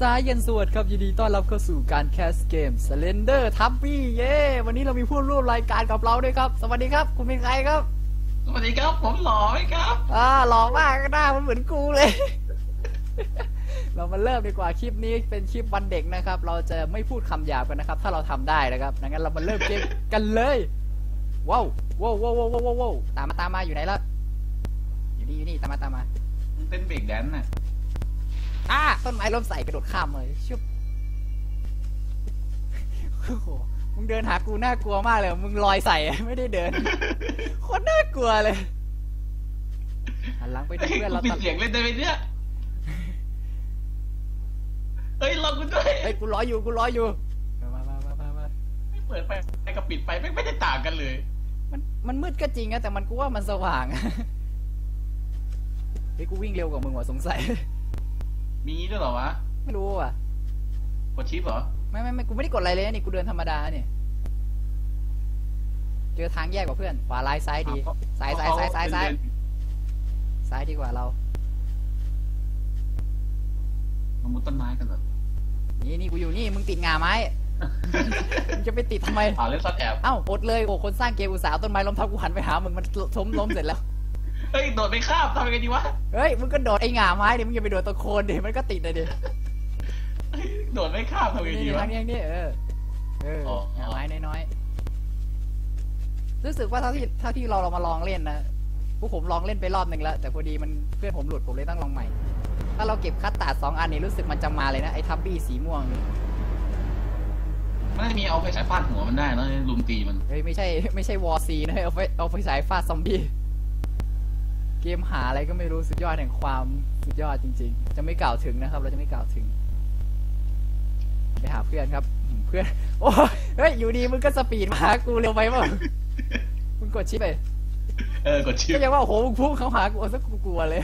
สายเย็นสวัสดิ์ครับยินดีต้อนรับเข้าสู่การแคสเกม Slender t u b b y เย้วันนี้เรามีผู้ร่วมรายการกับเราด้วยครับ สวัสดีครับ คุณเป็นใครครับสวัสดีครับผมหล่อไหมครับอ่าหล่อมากหน้ามันเหมือนกูเลย เรามาเริ่มดีกว่าคลิปนี้เป็นคลิปวันเด็กนะครับ เราจะไม่พูดคำหยาบกันนะครับ ถ้าเราทำได้นะครับงั้นเรามาเริ่มเกมกันเลยว้าวว้าวว้าวว้าวว้าวว้าวตามมาตามมาอยู่ไหนละอยู่นี่อยู่นี่ตามมาตามมาเต้นเบรกแดนซ์น่ะ อ่าต้นไม้ล้มใส่กระโดดข้ามเลยชุบโอ้โหมึงเดินหากูน่ากลัวมากเลยมึงลอยใส่ไม่ได้เดินโคตรน่ากลัวเลยหันหลังไปดูเฮ้ยเพื่อนกูเราปิดตะเสียงเล่นได้ไหมเนี่ยเฮ้ยลองกูด้วยเฮ้ยกูรออยู่กูรออยู่มามามามามาไม่เปิดไปไอ้กับปิดไปไม่ไม่ได้ต่างกันเลย มันมันมืดก็จริงนะแต่มันกูว่ามันสว่างเฮ้ยกูวิ่งเร็วกว่ามึงว่ะสงสัย มีด้วยเหรอวะ ไม่รู้ว่ะ กดชิปเหรอ ไม่ไม่ไม่กูไม่ได้กดอะไรเลยนะนี่กูเดินธรรมดาเนี่ย เจอทางแยกกว่าเพื่อน ขวาลายซ้ายดีซ้ายซ้ายซ้ายซ้ายซ้าย ซ้ายดีกว่าเรา มามุดต้นไม้กันเหรอนี่นี่กูอยู่นี่ มึงติดงาไม้ มึงจะไปติดทำไม อ่าเล่นซ่อนแอบ เอ้าอดเลย โอ้ คนสร้างเกมอุตสาห์เอาต้นไม้ล้มทับกูหันไปหา มึงมันล้มล้มเสร็จแล้ว เฮ้ยโดดไปข้ามทำยังไงดีวะเฮ้ยมึงก็โดดไอ้งาไม้ดิมึงอย่าไปโดดตะโคนดิมันก็ติดเลยดิเฮ้ยโดดไม่ข้ามทำยังไงนี่ดีนี่วะ ทางนี้ทางนี้เออเอออ๋องาไม้น้อยๆรู้สึกว่าเท่าที่เท่าที่เราเรามาลองเล่นนะพวกผมลองเล่นไปรอบหนึ่งแล้วแต่พอดีมันเพื่อนผมหลุดผมเลยต้องลองใหม่ ถ้าเราเก็บคัตตาร์ดสองอันนี้รู้สึกมันจะมาเลยนะไอ้ทับบี้สีม่วงนี่ไม่ได้มีเอาไฟฉายฟาดหัวมันได้นะลุมตีมัน เฮ้ยไม่ใช่ไม่ใช่วอร์ซีนะเฮ้ยเอาไปเอาไปสายฟาดซอมบี้ เกมหาอะไรก็ไม่รู้สุดยอดแห่งความสุดยอดจริง ๆ จะไม่กล่าวถึงนะครับ เราจะไม่กล่าวถึง ไปหาเพื่อนครับอืมเพื่อน โอ้เฮ้ย อยู่ดีมึงก็สปีดมาหากูเร็วไปเปล่ามึงกดชิปไป เออกดชิปก็ยังว่าโอ้โหมึงพุ่งเข้าหากูเอาสักกูกลัวเลย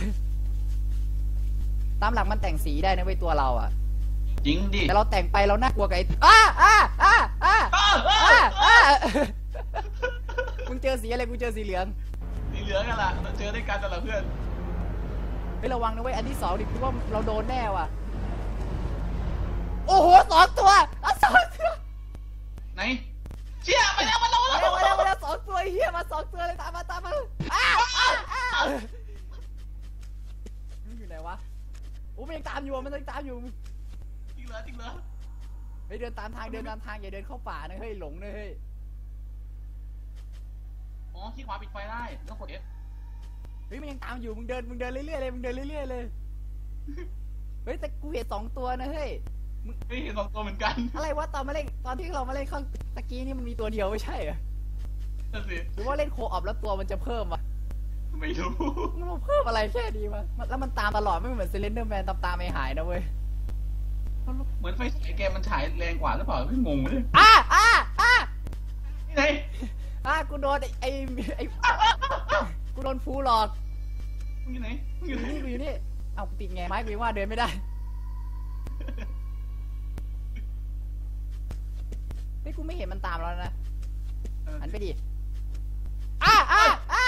ตามหลักมันแต่งสีได้นะเว้ยตัวเราอะจริงดิแต่เราแต่งไปเราน่ากลัวกับไอ้อ้าอ้าอ้าอ้าอ้าวอ้าอ้าวอ้าอ้าวมึงเจอสีอะไรกูเจอสีเหลืองสี เหลืองกันล่ะเราเจอด้วยกันแต่ละเพื่อนเฮ้ยระวังนะเว้ยอันที่สองดิกูว่าเราโดนแน่ว่ะ โอ้โหสองตัวอะสองตัวไหนเชี่ยไปแล้วมันลงมาแล้วแล้วมาแล้วมาแล้วสองตัวไอ้เฮียมาสองตัวเลยตามมาตามมาอ้าวอ้าวอ้าวมันอยู่ไหนวะโอ้มันยังตามอยู่อะมันยังตามอยู่จริงเหรอจริงเหรอเฮ้ยเดินตามทางเดินตามทางอย่าเดินเข้าป่านะเฮ้ยหลงนะเฮ้ย อ๋อที่ขวาปิดไฟได้ต้องกด F เฮ้ยมันยังตามอยู่มึงเดินมึงเดินเรื่อยๆเลยมึงเดินเรื่อยๆเลย เฮ้ยแต่กูเห็นสองตัวนะเฮ้ยเฮ้ยเห็นสองตัวเหมือนกันอะไรวะตอนมาเล่นตอนที่เรามาเล่นข้างตะกี้นี่มันมีตัวเดียวไม่ใช่เหรอนั่นสิหรือว่าเล่นโคออปแล้วตัวมันจะเพิ่มวะไม่รู้ มันมาเพิ่มอะไรแค่ดีวะมันแล้วมันตามตลอดไม่เหมือนเซเลนเดอร์แมนตามตามไม่หายนะเว้ยเหมือนไฟฉายแกมันฉายแรงกว่าหรือเปล่าไม่งงเลยอ้าอ้าอ้านี่ไหน อ้ากูโดนไอ้ไอ้ไอ้กูโดนฟูหลอกมึงอยู่ไหนมึงออยู่ยู่ไหนนี่กูอยู่นี่เอ้ากูติดไงไม้กูยังว่าเดินไม่ได้เฮ้ยกูไม่เห็นมันตามเราแล้วนะหันไปดิอ้าอ้าอ้า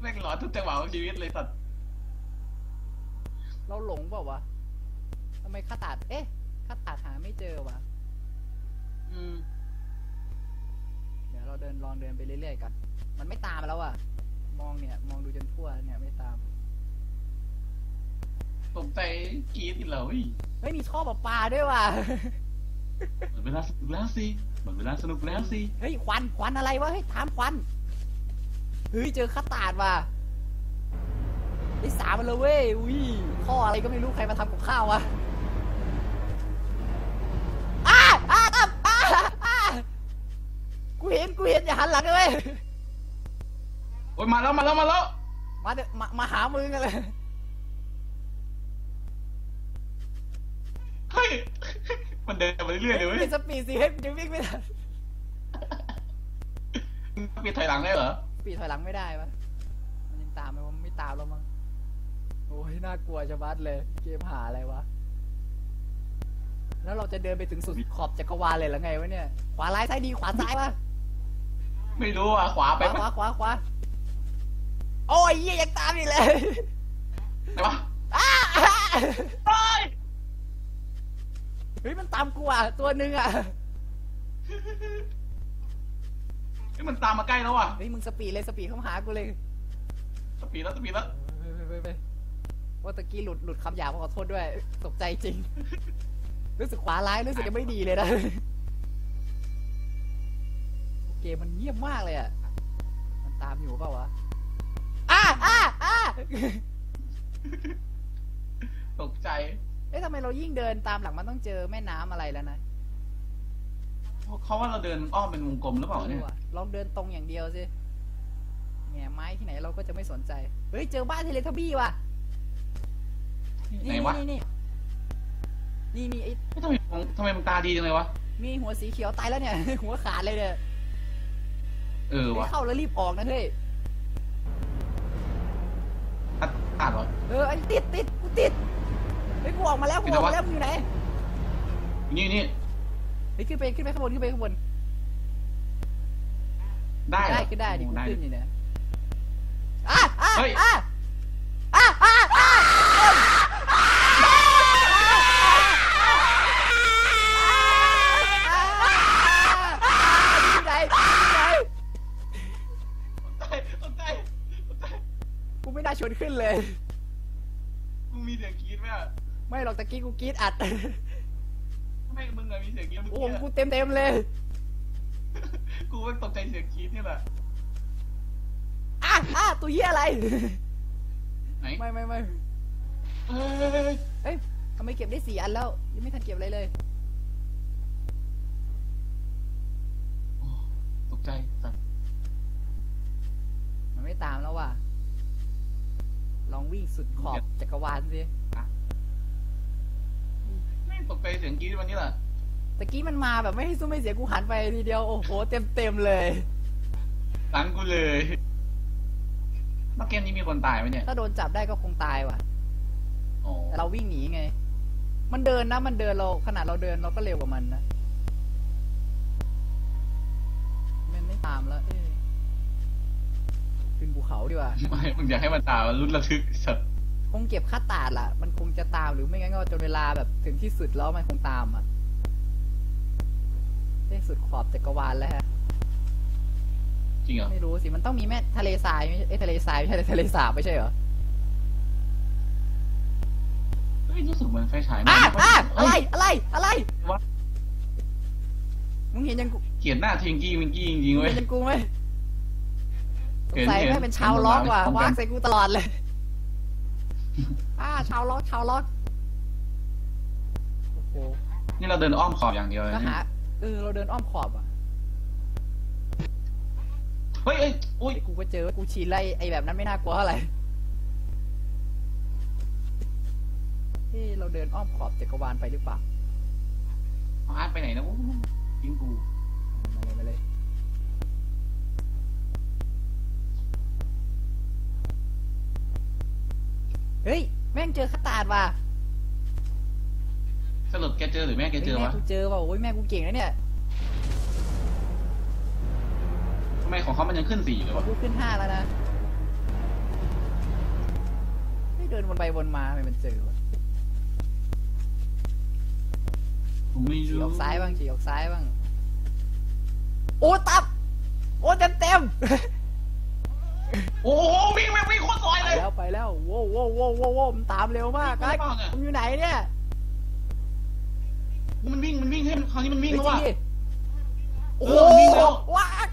แม่งหลอนทุกจังหวะของชีวิตเลยสัตว์เราหลงเปล่าวะทำไมข้าตัดเอ๊ะข้าตัดหาไม่เจอวะอืม เดี๋ยวเราเดินลองเดินไปเรื่อยๆกัน มันไม่ตามแล้วอะ มองเนี่ย มองดูจนทั่วเนี่ยไม่ตามตกใจกรี๊ดอีกแล้วเฮ้ยเฮ้ยมีท่อประปาด้วยว่ะ หมดเวลาสนุกแล้วสิหมดเวลาสนุกแล้วสิเฮ้ยควันควันอะไรวะเฮ้ยถามควัน เฮ้ยเจอข้าตาดว่ะไอ้สามมันเลยเว้ยอุ้ยท่ออะไรก็ไม่รู้ใครมาทำกับข้าววะ นกูเห็นอย่าหันหลังเลยโอ้ยมาแล้วมาแล้วมาแล้วมาเถอะมามาหามึงกันเลยเฮ้ยมันเดินมาเรื่อยๆเลยเว้ยเป็นสปีดสิเฮ้ยมันจะวิ่งไม่ทันมึงปิดถอยหลังได้เหรอปีดถอยหลังไม่ได้ปะมันยังตามไหมวะมันไม่ตามแล้วมั้งโอ้ยน่ากลัวจะบัดเลย เกมหาอะไรวะแล้วเราจะเดินไปถึงสุดขอบจักรวาลเลยหรือไงวะเนี่ย ขวาร้ายซ้ายดีขวาซ้ายวะ ไม่รู้อะขวาขไปวาขปะวาขวาขวาโอ้ยเหี้ยยังตามอีกเลยไหนวะอ้าอ้าเฮ้ยเฮ้ยมันตามกูอะตัวหนึ่งอะเฮ้ยมันตามมาใกล้แล้วว่ะเฮ้ยมึงสปีดเลยสปีดเข้ามาหากูเลยสปีดแล้วสปีดแล้วไปไปไปไปว่าตะกี้หลุดหลุดคำหยาบขอโทษด้วยตกใจจริง รู้สึกขวาร้ายรู้สึกจะไม่ดีเลยนะ เกมมันเงียบมากเลยอะ มันตามอยู่เปล่าวะอ้าอ้าอ้าตกใจ เอ๊ะทำไมเรายิ่งเดินตามหลังมันต้องเจอแม่น้ำอะไรแล้วนะเขาว่าเราเดินอ้อมเป็นวงกลมหรือเปล่าไม่เนี่ยรู้อะลองเดินตรงอย่างเดียวสิแง่ไม้ที่ไหนเราก็จะไม่สนใจ เฮ้ย เจอบ้านเทเลทบี้ว่ะ ไหนวะ นี่นี่นี่นี่ไอ้เฮ้ยทำไมมึงทำไมมึงตาดีจังเลยวะ มีหัวสีเขียวตายแล้วเนี่ย หัวขาดเลยเนี่ย เออไม่วะเข้าแล้วรีบออกนะเฮ้ย อัดอัดเหรอ เออไอ้ติดติดกูติดเฮ้ยกูออกมาแล้วกูออกมาแล้วมึงอยู่ไหนนี่นี่เฮ้ยขึ้นไปขึ้นไปข้างบนขึ้นไปข้างบนได้เหรอได้ขึ้นได้ดิกูโอ้ขึ้นอยู่เนี่ยอะอะเฮ้ย อะอะ ชวนขึ้นเลย มึงมีเสียงกรี๊ดไหมอะไม่หรอกตะกี้กูกรีดอัดทำไมมึงอะมีเสียงกรี๊ดเมื่อโอ้กี้โหอะกูเต็มเต็มๆเลย กูก็ตกใจเสียงกรี๊ดนี่แหละอะอะตัวเหี้ยอะไร ไหนไม่ไม่ไม่เฮ้ยเฮ้ยเฮ้ยเอ้ยทำไมเก็บได้สี่อันแล้ว ยังไม่ทันเก็บอะไรเลย โอ้ตกใจสัตว์มันไม่ตามแล้วว่ะ ลองวิ่งสุดขอบจักรวาลสิไม่ตกใจเสียงกรี๊ดวันนี้แหละตะกี้มันมาแบบไม่ให้ซุ้มไม่เสียกูหันไปทีเดียวโอ้โหเต็มเต็มๆเลยหลังกูเลยเมื่อเกมนี้มีคนตายไหมเนี่ย ถ้าโดนจับได้ก็คงตายว่ะอ๋อแต่เราวิ่งหนีไง มันเดินนะ มันเดินเราขนาดเราเดินเราก็เร็วกว่ามันนะ มันไม่ตามแล้วเอ้ย ขึ้นภูเขาดีกว่าไม่มึงอยากให้มันตายมันรุนระทึกสัตว์คงเก็บค่าตาดล่ะ มันคงจะตามหรือไม่งั้นก็จนเวลาแบบถึงที่สุดแล้วมันคงตามอะได้สุดขอบจักรวาลแล้วฮะจริงเหรอไม่รู้สิมันต้องมีแม่ทะเลทรายไม่ใช่เอ้ยทะเลทรายไม่ใช่ทะเลสาบไม่ใช่เหรอเฮ้ยรู้สึกเหมือนไฟฉายอะมันอะเฮ้อะไรยอะไรอะไรวะมึงเห็นยังกูเขียนหน้าทิงกี้มิงกี้จริงๆมึงเว้ยเห็นยังกูไหม สเห็งนสัยเห็นไม่เป็นชาวล็อกว่ะเห็นวากใส่กูตลอดเลยอ่าชาวล็อกชาวล็อกโอ้โหนี่เราเดินอ้อมขอบอย่างเดียวเลยก็นะหาเออเราเดินอ้อมขอบอะเฮ้ยเอ้ยอุ้ยไอ้กูก็เจอกูชินไล่ไอ้แบบนั้นไม่น่ากลัวเท่าไหร่เฮ้ยเราเดินอ้อมขอบจักรวาลไปหรือเปล่าอาร์ตไปไหนนะอู้ทิ้งกู เฮ้ย แม่งเจอขตาดว่ะสรุปแกเจอหรือแม่แกเจอฮ้ยแม่วะกูเจอว่ะโอ้ยแม่กูเก่งนะเนี่ยทำไมของเขามันยังขึ้นสี่อยู่เลยวะกูขึ้นห้าแล้วนะไม่เดินวนไปวนมาทำไมมันเจอวะผมไม่ฉีรู้ออกซ้ายบ้างฉีออกซ้ายบ้าง โอ้ตับ โอ้เต็มเต็ม โอ้โหวิ่งวิ่งวิ่งโคตรซอยไปเลย แล้วไปแล้วโว้วโว้วโว้วโว้วโว้วมันตามเร็วมากไม่ไอ้เปล่าเนี่ย ผมอยู่ไหนเนี่ยมันวิ่งมันวิ่งให้คราวนี้มันวิ่งเฮ้ยแล้วจริงว่ะ ดิโอ้โอ้โหมันวิ่งแล้ว วาก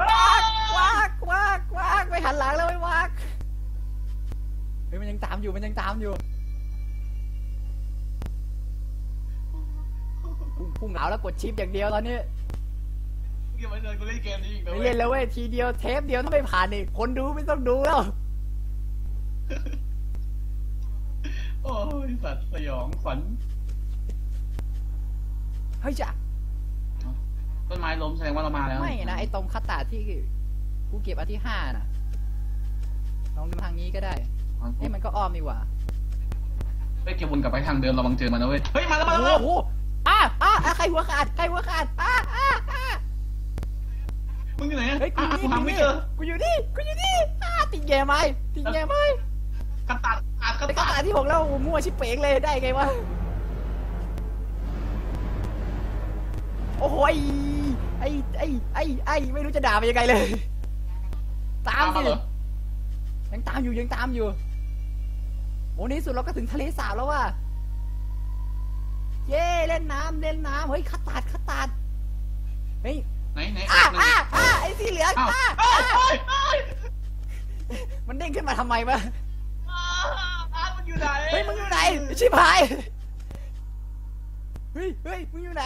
วากวากวากวากไม่หันหลังแล้วไม่วากเฮ้ยมันยังตามอยู่มันยังตามอยู่พุ่งพุ่งเหงาแล้วกดชิปอย่างเดียวตอนนี้ เกี่ยวกับเดินกูเล่นเกมนี้อีกนะไม่เว้เล่ยนแล้วเว้ยทีเดียวเทปเดียวถ้าไม่ผ่านนี่คนดูไม่ต้องดูแล้ว โอ้ยสัตว์สยองขวัญเฮ้ยจ้ะต้นไม้ล้มแสดงว่าเรามาแล้วไม่นะไอ้ตรงคัตตาที่กูเก็บอันที่ห้าน่ะลองดูทางนี้ก็ได้เอ้ยมันก็อ้อมนี่หว่าเฮ้ยเกมวนกลับไปทางเดิมระวังเจอมันนะเว้ยเฮ้ยมาแล้วมาโอ้แล้วโหอะอะอะใครหัวขาดใครหัวขาดอะอะอะ มึงอยู่ไหนอะเฮ้ยกูอะอยู่นี่กูหาไม่เจอกูอยู่นี่กูอยู่นี่อะติดแย่ไหมติดแย่ไหมกระตัดขาดกระแต่ก็ตาตาที่หกแล้วมั่วชิบเป๋งเลยได้ไงวะโอ้โหไอ้ไอ้ไอ้ไอ้ไอ้ไม่รู้จะด่ามันยังไงเลย ตามตามมาสิเหรอยังตามอยู่ยังตามอยู่โอ้ในที่สุดเราก็ถึงทะเลสาบแล้วว่ะเย้เล่นน้ำเล่นน้ำเฮ้ยคัดตาดคัดตาดเฮ้ย ไหนไหนอ่าไหนอ่าอ่าไอ้สีเหลืองอ้าวอ่าเอ้ยเอ้ยเอ้ยมันเด้งขึ้นมาทำไมวะอ้าวอาร์ตมันอยู่ไหนเฮ้ยมึงอยู่ไหนชิบหายเฮ้ยเฮ้ยมึงอยู่ไหน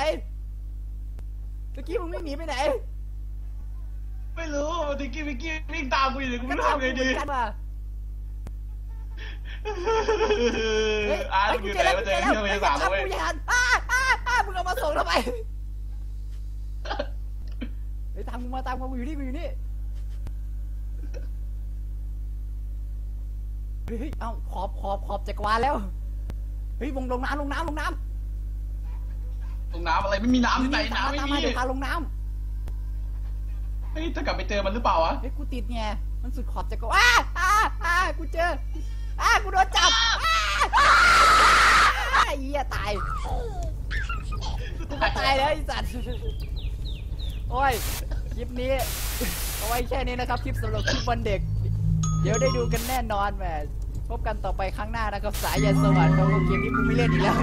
ตะกี้มึงไม่หนีไปไหน ไม่รู้ติกกี้วิกกี้วิ่งตามกูอยู่เลยกูไม่รู้ทำไงดีกันว่ะเฮ้ยอาร์ตเฮ้ยมันกูอยู่เจไหอนแล้วมากูเจเจออแล้วเที่ยวเมษาแล้วเว้ยกูยันอ้าอ้าอ้ามึงเอามาส่งทำไมเฮ้ยตามกูมาตามกูอยู่นี่กูอยู่นี่เฮ้ยเฮ้ยเอาขอบขอบขอบจักรวาลแล้วเฮ้ยวงลงน้ำลงน้ำลงน้ำตรงน้ำอะไรไม่มีน้ำที่ไหนตามน้ำมาไม่ตามมีมาเดี๋ยวพาลงน้เฮ้ยจะกลับไปเจอมันหรือเปล่าวะำเฮ้ยกูติดไงมันสุดขอบจักรวาลอ้าอ้าอ้ากูเจออ้ากูโดนจับอ้าอ้าอ้าเหี้ยตายกูก็ตายแล้วไอ้สัตว์โอ้ย คลิปนี้เอาไว้แค่นี้นะครับ คลิปสำหรับคลิปวันเด็ก เดี๋ยวได้ดูกันแน่นอนแหมพบกันต่อไปครั้งหน้านะครับสายยันสวัสดิ์เราะเกมนี้กูไม่เล่นอีกแล้ว